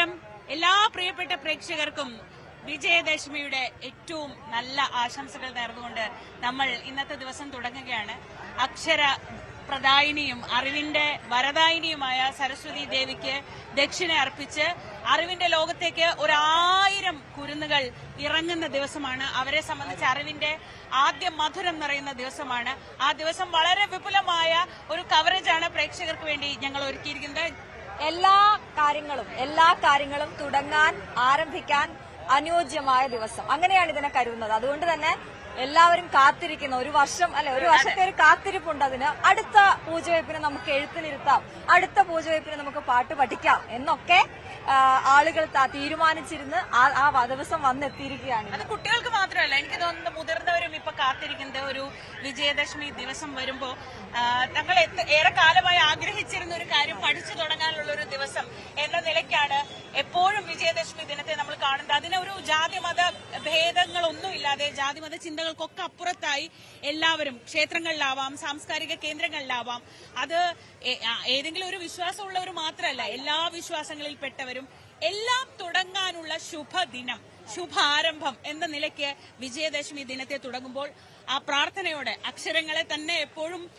നമസ്കാരം. എല്ലാ പ്രിയപ്പെട്ട പ്രേക്ഷകർക്കും വിജയദശമിയുടെ ഏറ്റവും നല്ല ആശംസകൾ നേർന്നുകൊണ്ട് നമ്മൾ ഇന്നത്തെ ദിവസം തുടങ്ങുകയാണ്. അക്ഷര പ്രദായിനിയും അറിവിന്റെ വരദായിനിയുമായ സരസ്വതി ദേവിക്ക് ദക്ഷിണ അർപ്പിച്ച് അറിവിന്റെ ലോകത്തേക്ക് ഒരായിരം കുരുന്നുകൾ ഇറങ്ങുന്ന ദിവസമാണ്. അവരെ സംബന്ധിച്ച് അറിവിന്റെ ആദ്യ മധുരം നിറയുന്ന ദിവസമാണ്. ആ ദിവസം വളരെ വിപുലമായ ഒരു കവറേജാണ് പ്രേക്ഷകർക്ക് വേണ്ടി ഞങ്ങൾ ഒരുക്കിയിരിക്കുന്നത്. എല്ലാ കാര്യങ്ങളും എല്ലാ കാര്യങ്ങളും തുടങ്ങാൻ ആരംഭിക്കാൻ അനുയോജ്യമായ ദിവസം. അങ്ങനെയാണ് ഇതിനെ കരുതുന്നത്. അതുകൊണ്ട് തന്നെ എല്ലാവരും കാത്തിരിക്കുന്ന ഒരു വർഷം അല്ലെ ഒരു വർഷത്തെ ഒരു കാത്തിരിപ്പുണ്ട് അതിന്. അടുത്ത പൂജവയ്പ്പിന് നമുക്ക് എഴുത്തിനിരുത്താം അടുത്ത പൂജവയ്പ്പിന് നമുക്ക് പാട്ട് പഠിക്കാം എന്നൊക്കെ ആളുകൾ തീരുമാനിച്ചിരുന്ന് ആ- ദിവസം വന്നെത്തിയിരിക്കുകയാണ് അത് കുട്ടികൾക്ക് മാത്രമല്ല എനിക്ക് തോന്നുന്നത് മുതിർന്നവരും ഇപ്പൊ കാത്തിരിക്കുന്നത് ഒരു വിജയദശമി ദിവസം വരുമ്പോ തങ്ങൾ ഏറെ കാലമായി ആഗ്രഹിച്ചിരുന്ന ഒരു കാര്യം പഠിച്ചു തുടങ്ങാനുള്ള ഒരു ദിവസം എന്ന നിലയ്ക്കാണ് എപ്പോഴും വിജയദശമി ദിനത്തെ നമ്മൾ കാണുന്നത് അതിന് ഒരു ജാതി മത ഭേദങ്ങളൊന്നും ഇല്ലാതെ ജാതി മത ചിന്തകൾക്കൊക്കെ അപ്പുറത്തായി എല്ലാവരും ക്ഷേത്രങ്ങളിലാവാം സാംസ്കാരിക കേന്ദ്രങ്ങളിലാവാം. അത് ഏതെങ്കിലും ഒരു വിശ്വാസമുള്ളവർ മാത്രമല്ല എല്ലാ വിശ്വാസങ്ങളിൽപ്പെട്ടവരും എല്ലാം തുടങ്ങാനുള്ള ശുഭദിനം ശുഭാരംഭം എന്ന നിലയ്ക്ക് വിജയദശമി ദിനത്തെ തുടങ്ങുമ്പോൾ ആ പ്രാർത്ഥനയോടെ അക്ഷരങ്ങളെ തന്നെ എപ്പോഴും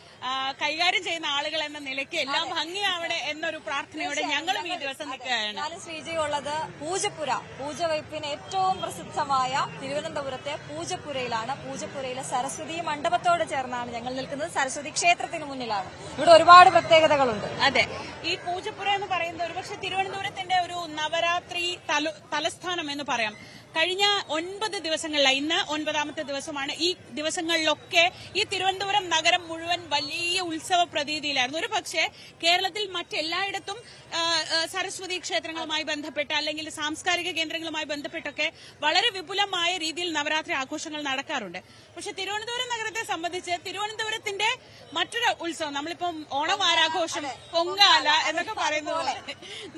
കൈകാര്യം ചെയ്യുന്ന ആളുകൾ എന്ന നിലയ്ക്ക് എല്ലാം ഭംഗിയാവണേ എന്നൊരു പ്രാർത്ഥനയോടെ ഞങ്ങളും ഈ ദിവസം നിൽക്കുകയാണ്. ശ്രീജിയുള്ളത് ശ്രീജയുള്ളത് പൂജപ്പുര. പൂജവയ്പ്പിന് ഏറ്റവും പ്രസിദ്ധമായ തിരുവനന്തപുരത്തെ പൂജപ്പുരയിലാണ്. പൂജപ്പുരയിലെ സരസ്വതി മണ്ഡപത്തോട് ചേർന്നാണ് ഞങ്ങൾ നിൽക്കുന്നത്. സരസ്വതി ക്ഷേത്രത്തിന് മുന്നിലാണ്. ഇവിടെ ഒരുപാട് പ്രത്യേകതകളുണ്ട്. അതെ. ഈ പൂജപ്പുര എന്ന് പറയുന്നത് ഒരുപക്ഷെ തിരുവനന്തപുരത്തിന്റെ ഒരു നവരാത്രി തല- തലസ്ഥാനം എന്ന് പറയാം. കഴിഞ്ഞ ഒൻപത് ദിവസങ്ങളിലായി ഇന്ന് ഒൻപതാമത്തെ ദിവസമാണ്. ഈ ദിവസങ്ങളിലൊക്കെ ഈ തിരുവനന്തപുരം നഗരം മുഴുവൻ വലിയ ഉത്സവ പ്രതീതിയിലായിരുന്നു. ഒരു പക്ഷേ കേരളത്തിൽ മറ്റെല്ലായിടത്തും സരസ്വതി ക്ഷേത്രങ്ങളുമായി ബന്ധപ്പെട്ട് അല്ലെങ്കിൽ സാംസ്കാരിക കേന്ദ്രങ്ങളുമായി ബന്ധപ്പെട്ടൊക്കെ വളരെ വിപുലമായ രീതിയിൽ നവരാത്രി ആഘോഷങ്ങൾ നടക്കാറുണ്ട്. പക്ഷെ തിരുവനന്തപുരം നഗരത്തെ സംബന്ധിച്ച് തിരുവനന്തപുരത്തിന്റെ മറ്റൊരു ഉത്സവം നമ്മളിപ്പം ഓണം ആരാഘോഷം പൊങ്കാല എന്നൊക്കെ പറയുന്ന പോലെ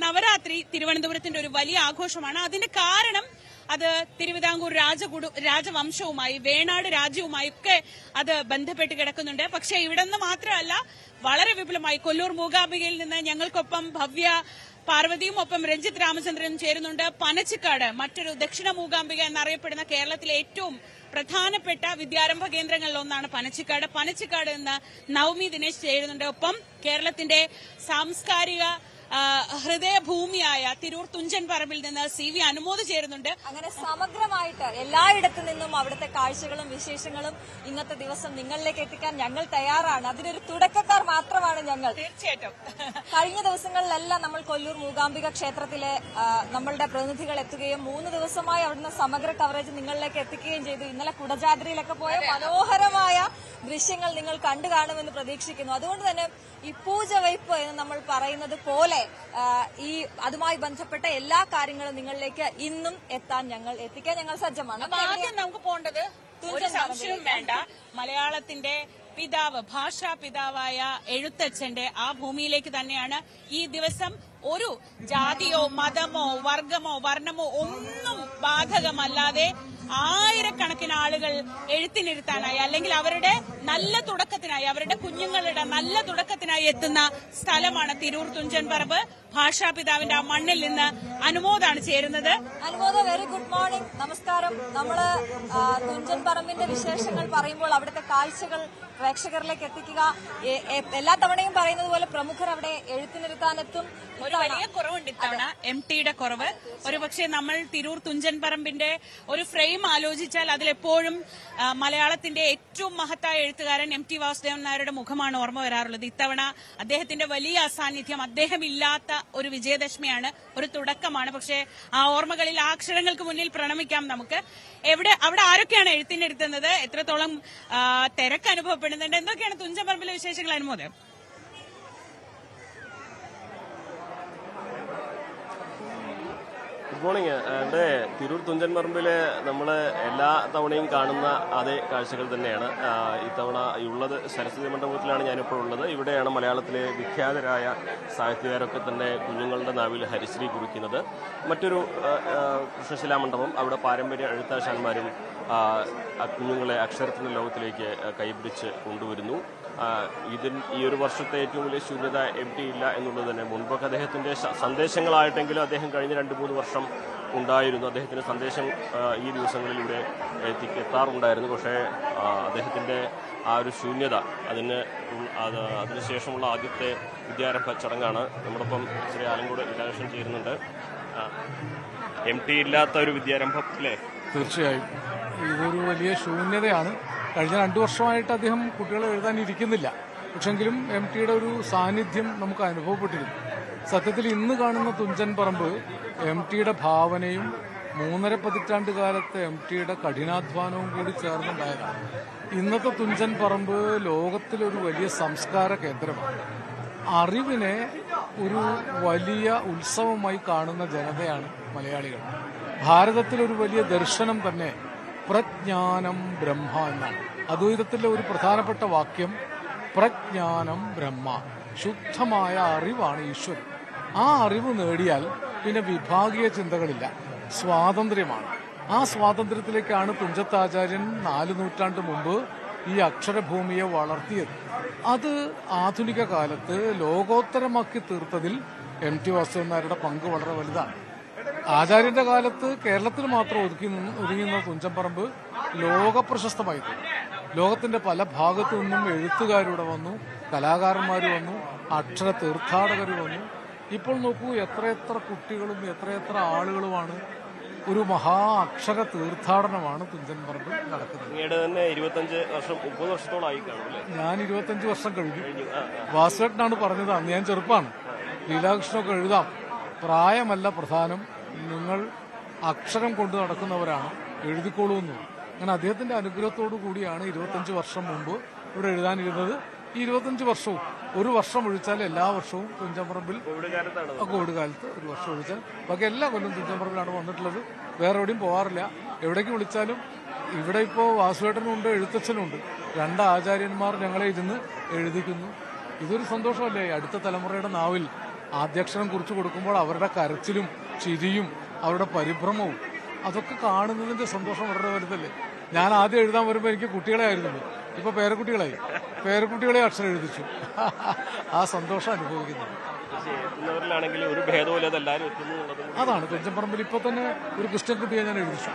നവരാത്രി തിരുവനന്തപുരത്തിന്റെ ഒരു വലിയ ആഘോഷമാണ്. അതിന്റെ കാരണം അത് തിരുവിതാംകൂർ രാജകുടു രാജവംശവുമായി വേണാട് രാജ്യവുമായി ഒക്കെ അത് ബന്ധപ്പെട്ട് കിടക്കുന്നുണ്ട്. പക്ഷേ ഇവിടെ നിന്ന് മാത്രമല്ല വളരെ വിപുലമായി കൊല്ലൂർ മൂകാംബികയിൽ നിന്ന് ഞങ്ങൾക്കൊപ്പം ഭവ്യ പാർവതിയും ഒപ്പം രഞ്ജിത്ത് രാമചന്ദ്രനും ചേരുന്നുണ്ട്. പനച്ചിക്കാട് മറ്റൊരു ദക്ഷിണ മൂകാംബിക എന്നറിയപ്പെടുന്ന കേരളത്തിലെ ഏറ്റവും പ്രധാനപ്പെട്ട വിദ്യാരംഭ കേന്ദ്രങ്ങളിൽ ഒന്നാണ് പനച്ചിക്കാട്. പനച്ചിക്കാട് നിന്ന് നവമി ദിനേശ് ചേരുന്നുണ്ട്. ഒപ്പം കേരളത്തിന്റെ സാംസ്കാരിക ഹൃദയഭൂമിയായ തിരൂർ തുഞ്ചൻ പറമ്പിൽ നിന്ന് സി വി അനുമോദ് ചേരുന്നുണ്ട്. അങ്ങനെ സമഗ്രമായിട്ട് എല്ലായിടത്തു നിന്നും അവിടുത്തെ കാഴ്ചകളും വിശേഷങ്ങളും ഇന്നത്തെ ദിവസം നിങ്ങളിലേക്ക് എത്തിക്കാൻ ഞങ്ങൾ തയ്യാറാണ്. അതിനൊരു തുടക്കക്കാർ മാത്രമാണ് ഞങ്ങൾ. തീർച്ചയായിട്ടും. കഴിഞ്ഞ ദിവസങ്ങളിലെല്ലാം നമ്മൾ കൊല്ലൂർ മൂകാംബിക ക്ഷേത്രത്തിലെ നമ്മളുടെ പ്രതിനിധികൾ എത്തുകയും മൂന്ന് ദിവസമായി അവിടുന്ന് സമഗ്ര കവറേജ് നിങ്ങളിലേക്ക് എത്തിക്കുകയും ചെയ്തു. ഇന്നലെ കുടജാദ്രിയിലൊക്കെ പോയ മനോഹരമായ ദൃശ്യങ്ങൾ നിങ്ങൾ കണ്ടു കാണുമെന്ന് പ്രതീക്ഷിക്കുന്നു. അതുകൊണ്ട് തന്നെ ഈ പൂജ വയ്പ് എന്ന് നമ്മൾ പറയുന്നത് പോലെ ആ, ഈ അതുമായി ബന്ധപ്പെട്ട എല്ലാ കാര്യങ്ങളും നിങ്ങളിലേക്ക് ഇന്നും എത്താൻ ഞങ്ങൾ എത്തിക്കാൻ ഞങ്ങൾ സജ്ജമാണ്. ആദ്യം നമുക്ക് പോകേണ്ടത് ഒരു സംശയവും വേണ്ട. മലയാളത്തിന്റെ പിതാവ് ഭാഷാ പിതാവായ എഴുത്തച്ഛന്റെ ആ ഭൂമിയിലേക്ക് തന്നെയാണ് ഈ ദിവസം ഒരു ജാതിയോ മതമോ വർഗമോ വർണമോ ഒന്നും ബാധകമല്ലാതെ ആയിരക്കണക്കിന് ആളുകൾ എഴുത്തിനിരുത്താനായി അല്ലെങ്കിൽ അവരുടെ നല്ല തുടക്കത്തിനായി അവരുടെ കുഞ്ഞുങ്ങളുടെ നല്ല തുടക്കത്തിനായി എത്തുന്ന സ്ഥലമാണ് തിരൂർ തുഞ്ചൻ പറമ്പ്. ഭാഷാപിതാവിന്റെ ആ മണ്ണിൽ നിന്ന് അനുമോദാണ് ചേരുന്നത്. അനുമോദ വെരി ഗുഡ് മോർണിംഗ് നമസ്കാരം. നമ്മൾ തുഞ്ചൻ പറമ്പിന്റെ വിശേഷങ്ങൾ പറയുമ്പോൾ അവിടുത്തെ കാഴ്ചകൾ പ്രേക്ഷകരിലേക്ക് എത്തിക്കുക. എല്ലാ തവണയും പറയുന്നത് പോലെ പ്രമുഖർ അവിടെ എഴുത്തിനിരുത്താനെത്തും ഒരു വലിയ കുറവുണ്ട് ഇത്തവണ എം ടിയുടെ കുറവ്. ഒരുപക്ഷെ നമ്മൾ തിരൂർ തുഞ്ചൻ പറമ്പിന്റെ ഒരു ഫ്രെയിം ആലോചിച്ചാൽ അതിലെപ്പോഴും മലയാളത്തിന്റെ ഏറ്റവും മഹത്തായ എഴുത്തുകാരൻ എം ടി വാസുദേവൻ നായരുടെ മുഖമാണ് ഓർമ്മ വരാറുള്ളത്. ഇത്തവണ അദ്ദേഹത്തിന്റെ വലിയ അസാന്നിധ്യം അദ്ദേഹം ഇല്ലാത്ത ഒരു വിജയദശമിയാണ് ഒരു തുടക്കമാണ്. പക്ഷേ ആ ഓർമ്മകളിൽ ആ അക്ഷരങ്ങൾക്ക് മുന്നിൽ പ്രണമിക്കാം നമുക്ക്. എവിടെ അവിടെ ആരൊക്കെയാണ് എഴുത്തിനെടുത്തുന്നത് എത്രത്തോളം തിരക്ക് അനുഭവപ്പെടുന്നുണ്ട്? എന്തൊക്കെയാണ് തുഞ്ചൻ പറമ്പിലെ വിശേഷങ്ങൾ അനുമോദം? മോർണിംഗ് എന്റെ തിരൂർ തുഞ്ചൻ പറമ്പിൽ നമ്മൾ എല്ലാ തവണയും കാണുന്ന അതേ കാഴ്ചകൾ തന്നെയാണ്. ഇത്തവണ ഉള്ളത് സരസ്വതി മണ്ഡപത്തിലാണ് ഞാനിപ്പോൾ ഉള്ളത്. ഇവിടെയാണ് മലയാളത്തിലെ വിഖ്യാതരായ സാഹിത്യകാരൊക്കെ തന്നെ കുഞ്ഞുങ്ങളുടെ നാവിൽ ഹരിശ്രീ കുറിക്കുന്നത് മറ്റൊരു കൃഷ്ണശിലാ മണ്ഡപം അവിടെ പാരമ്പര്യ എഴുത്താശാന്മാരും കുഞ്ഞുങ്ങളെ അക്ഷരത്തിന്റെ ലോകത്തിലേക്ക് കൈപിടിച്ച് കൊണ്ടുവരുന്നു. ആ, ഇതിൻ ഈ ഒരു വർഷത്തെ ഏറ്റവും വലിയ ശൂന്യത എം ടി ഇല്ല എന്നുള്ളത് തന്നെ. മുൻപൊക്കെ അദ്ദേഹത്തിന്റെ സന്ദേശങ്ങളായിട്ടെങ്കിലും അദ്ദേഹം കഴിഞ്ഞ രണ്ട് മൂന്ന് വർഷം ഉണ്ടായിരുന്നു. അദ്ദേഹത്തിന്റെ സന്ദേശം ഈ ദിവസങ്ങളിലൂടെ എത്തി എത്താറുണ്ടായിരുന്നു. പക്ഷേ അദ്ദേഹത്തിന്റെ ആ ഒരു ശൂന്യത അതിന് അത് അതിനുശേഷമുള്ള ആദ്യത്തെ വിദ്യാരംഭ ചടങ്ങാണ് നമ്മളിപ്പം ശ്രീ ആലങ്കോട് രാധാകൃഷ്ണൻ ചെയ്യുന്നുണ്ട്. എം ടി ഇല്ലാത്ത ഒരു വിദ്യാരംഭം അല്ലേ? തീർച്ചയായും. ഇതൊരു വലിയ ശൂന്യതയാണ്. കഴിഞ്ഞ രണ്ടു വർഷമായിട്ട് അദ്ദേഹം കുട്ടികളെ എഴുതാനിരിക്കുന്നില്ല പക്ഷെങ്കിലും എം ടിയുടെ ഒരു സാന്നിധ്യം നമുക്ക് അനുഭവപ്പെട്ടിരുന്നു. സത്യത്തിൽ ഇന്ന് കാണുന്ന തുഞ്ചൻ പറമ്പ് എം ടിയുടെ ഭാവനയും മൂന്നര പതിറ്റാണ്ട് കാലത്തെ എം ടിയുടെ കഠിനാധ്വാനവും കൂടി ചേർന്നുണ്ടായതാണ്. ഇന്നത്തെ തുഞ്ചൻ പറമ്പ് ലോകത്തിലൊരു വലിയ സംസ്കാര കേന്ദ്രമാണ്. അറിവിനെ ഒരു വലിയ ഉത്സവമായി കാണുന്ന ജനതയാണ് മലയാളികൾ. ഭാരതത്തിലൊരു വലിയ ദർശനം തന്നെ പ്രജ്ഞാനം ബ്രഹ്മ എന്നാണ്. അദ്വൈതത്തിലെ ഒരു പ്രധാനപ്പെട്ട വാക്യം പ്രജ്ഞാനം ബ്രഹ്മ. ശുദ്ധമായ അറിവാണ് ഈശ്വരൻ. ആ അറിവ് നേടിയാൽ പിന്നെ വിഭാഗീയ ചിന്തകളില്ല സ്വാതന്ത്ര്യമാണ്. ആ സ്വാതന്ത്ര്യത്തിലേക്കാണ് തുഞ്ചത്താചാര്യൻ നാല് നൂറ്റാണ്ട് മുമ്പ് ഈ അക്ഷരഭൂമിയെ വളർത്തിയത്. അത് ആധുനിക കാലത്ത് ലോകോത്തരമാക്കി തീർത്തതിൽ എം ടി വാസുദേവൻ നായരുടെ പങ്ക് വളരെ വലുതാണ്. ആചാര്യന്റെ കാലത്ത് കേരളത്തിൽ മാത്രം ഒതുക്കി നിന്ന് ഒതുങ്ങുന്ന തുഞ്ചമ്പറമ്പ് ലോകപ്രശസ്തമായി തീർന്നു. ലോകത്തിന്റെ പല ഭാഗത്തു നിന്നും എഴുത്തുകാരിവിടെ വന്നു കലാകാരന്മാർ വന്നു അക്ഷര തീർത്ഥാടകർ വന്നു. ഇപ്പോൾ നോക്കൂ എത്രയെത്ര കുട്ടികളും എത്രയെത്ര ആളുകളുമാണ് ഒരു മഹാ അക്ഷര തീർത്ഥാടനമാണ് തുഞ്ചൻ പറമ്പ് നടക്കുന്നത് തന്നെ ഇരുപത്തഞ്ച് വർഷം മുപ്പത് വർഷത്തോളമായി ഞാൻ ഇരുപത്തഞ്ച് വർഷം കഴിഞ്ഞു. വാസുവേട്ടനാണ് പറഞ്ഞത് അന്ന് ഞാൻ ചെറുപ്പമാണ് ലീലാകൃഷ്ണൊക്കെ എഴുതാം. പ്രായമല്ല പ്രധാനം. നിങ്ങൾ അക്ഷരം കൊണ്ട് നടക്കുന്നവരാണ്. എഴുതിക്കോളൂ എന്ന്. അങ്ങനെ അദ്ദേഹത്തിന്റെ അനുഗ്രഹത്തോടു കൂടിയാണ് ഇരുപത്തഞ്ച് വർഷം മുമ്പ് ഇവിടെ എഴുതാനിരുന്നത്. ഈ ഇരുപത്തഞ്ച് വർഷവും ഒരു വർഷം ഒഴിച്ചാൽ എല്ലാ വർഷവും തുഞ്ചമ്പറമ്പിൽ കോവിഡ് കാലത്ത് ഒരു വർഷം ഒഴിച്ചാൽ. ബാക്കി എല്ലാ കൊല്ലം തുഞ്ചമ്പറമ്പിലാണ് വന്നിട്ടുള്ളത്. വേറെ എവിടെയും പോകാറില്ല എവിടേക്ക് വിളിച്ചാലും ഇവിടെ ഇപ്പോൾ വാസുവേട്ടനുണ്ട് എഴുത്തച്ഛനുണ്ട് രണ്ട് ആചാര്യന്മാർ ഞങ്ങളെ ഇരുന്ന് എഴുതിക്കുന്നു. ഇതൊരു സന്തോഷമല്ലേ? അടുത്ത തലമുറയുടെ നാവിൽ ആദ്യാക്ഷരം കുറിച്ച് കൊടുക്കുമ്പോൾ അവരുടെ കരച്ചിലും ചിരിയും അവരുടെ പരിഭ്രമവും അതൊക്കെ കാണുന്നതിന്റെ സന്തോഷം വളരെ വലുതല്ലേ ഞാൻ ആദ്യം എഴുതാൻ വരുമ്പോൾ എനിക്ക് കുട്ടികളെ ആയിരുന്നു. ഇപ്പൊ പേരക്കുട്ടികളായി. പേരക്കുട്ടികളെ അക്ഷരം എഴുതിച്ചു. ആ സന്തോഷം അനുഭവിക്കുന്നു. അതാണ്. തുഞ്ചമ്പറമ്പിൽ ഇപ്പൊ തന്നെ ഒരു ക്രിസ്ത്യൻ കുട്ടിയെ ഞാൻ എഴുതിച്ചു.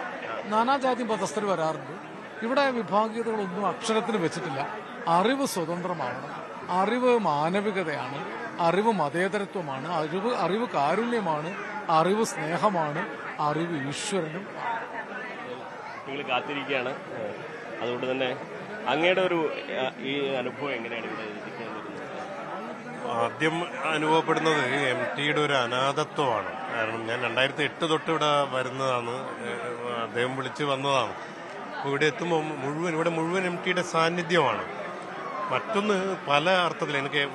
നാനാജാതി മതസ്ഥർ വരാറുണ്ട്. ഇവിടെ വിഭാഗീയതകളൊന്നും അക്ഷരത്തിന് വെച്ചിട്ടില്ല. അറിവ് സ്വതന്ത്രമാണ്. അറിവ് മാനവികതയാണ്. അറിവ് മതേതരത്വമാണ്. അറിവ് അറിവ് കാരുണ്യമാണ്. അറിവ് സ്നേഹമാണ് അറിവ് ഈശ്വരനും. കുട്ടികൾ കാത്തിരിക്കുകയാണ്. അതുകൊണ്ട് തന്നെ അങ്ങയുടെ ഒരു ഈ അനുഭവം എങ്ങനെയാണ് ഇവിടെ ആദ്യം അനുഭവപ്പെടുന്നത് എം ടിയുടെ ഒരു അനാഥത്വമാണ്. കാരണം ഞാൻ രണ്ടായിരത്തി എട്ട് തൊട്ട് ഇവിടെ വരുന്നതാണ്. അദ്ദേഹം വിളിച്ച് വന്നതാണ്. അപ്പോൾ ഇവിടെ എത്തുമ്പോൾ മുഴുവൻ ഇവിടെ മുഴുവൻ എം ടിയുടെ സാന്നിധ്യമാണ്. മറ്റൊന്ന് പല അർത്ഥത്തിൽ എനിക്ക്